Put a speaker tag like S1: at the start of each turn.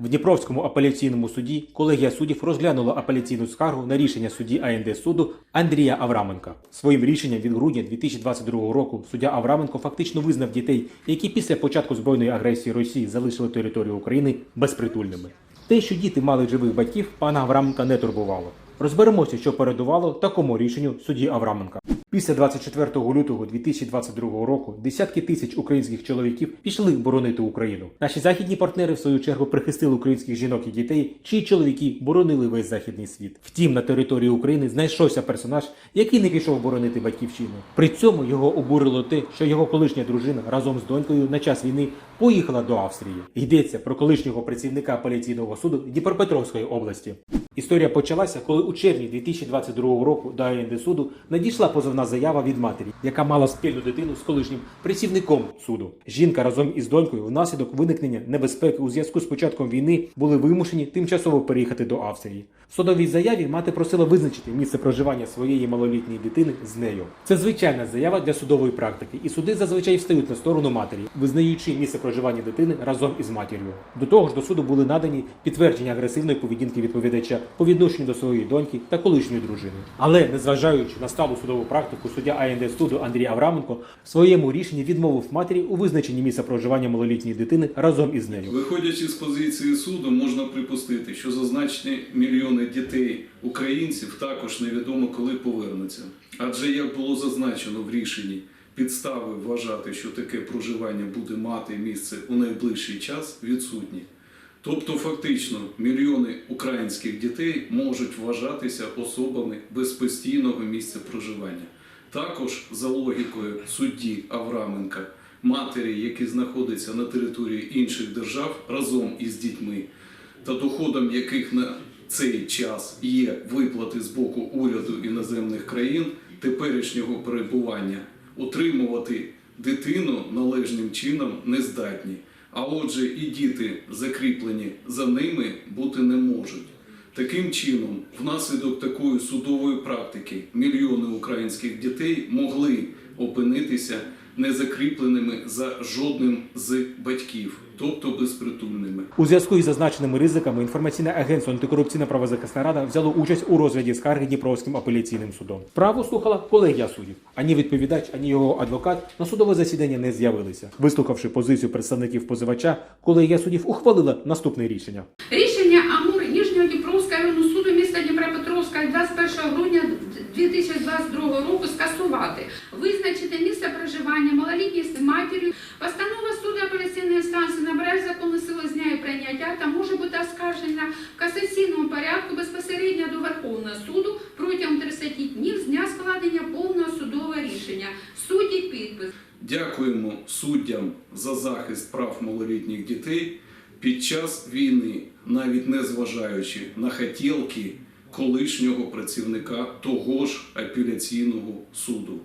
S1: В Дніпровському апеляційному суді колегія суддів розглянула апеляційну скаргу на рішення судді АНД суду Андрія Авраменка. Своїм рішенням від грудня 2022 року суддя Авраменко фактично визнав дітей, які після початку збройної агресії Росії залишили територію України безпритульними. Те, що діти мали живих батьків, пана Авраменка не турбувало. Розберемося, що передувало такому рішенню судді Авраменка. Після 24 лютого 2022 року десятки тисяч українських чоловіків пішли боронити Україну. Наші західні партнери, в свою чергу, прихистили українських жінок і дітей, чиї чоловіки боронили весь західний світ. Втім, на території України знайшовся персонаж, який не пішов боронити батьківщину. При цьому його обурило те, що його колишня дружина разом з донькою на час війни поїхала до Австрії. Йдеться про колишнього працівника апеляційного суду Дніпропетровської області. Історія почалася, коли у червні 2022 року до АНД суду надійшла позовна заява від матері, яка мала спільну дитину з колишнім працівником суду. Жінка разом із донькою внаслідок виникнення небезпеки у зв'язку з початком війни були вимушені тимчасово переїхати до Австрії. В судовій заяві мати просила визначити місце проживання своєї малолітньої дитини з нею. Це звичайна заява для судової практики, і суди зазвичай встають на сторону матері, визнаючи місце проживання дитини разом із матір'ю. До того ж, до суду були надані підтвердження агресивної поведінки відповідача по відношенню до своєї доньки та колишньої дружини. Але незважаючи на сталу судову практику, суддя АНД суду Андрій Авраменко в своєму рішенні відмовив матері у визначенні місця проживання малолітньої дитини разом із нею.
S2: Виходячи з позиції суду, можна припустити, що зазначені мільйони дітей українців також невідомо коли повернуться. Адже як було зазначено в рішенні, підстави вважати, що таке проживання буде мати місце у найближчий час, відсутні. Тобто, фактично, мільйони українських дітей можуть вважатися особами без постійного місця проживання. Також за логікою судді Авраменка, матері, які знаходяться на території інших держав разом із дітьми, та доходом яких на цей час є виплати з боку уряду іноземних країн теперішнього перебування, утримувати дитину належним чином не здатні. А отже, і діти, закріплені за ними, бути не можуть. Таким чином, внаслідок такої судової практики, мільйони українських дітей могли опинитися незакріпленими за жодним з батьків, тобто безпритульними.
S1: У зв'язку із зазначеними ризиками інформаційне агентство антикорупційна правозахисна рада взяло участь у розгляді скарги Дніпровським апеляційним судом. Справу слухала колегія суддів. Ані відповідач, ані його адвокат на судове засідання не з'явилися. Вислухавши позицію представників позивача, колегія суддів ухвалила наступне рішення.
S3: Рішення Амур Нижнього Дніпровського районного суду міста Дніпропетровська від 21 грудня 2022 року скасувати, визначити місце проживання малолітньої з матір'ю. Постанова суду апеляційної інстанції набирає законну силу з дня і прийняття та може бути оскаржена в касаційному порядку безпосередньо до Верховного суду протягом 30 днів з дня складення повного судового рішення. Судді підпис.
S2: Дякуємо суддям за захист прав малолітніх дітей під час війни, навіть не зважаючи на хотілки колишнього працівника того ж апеляційного суду.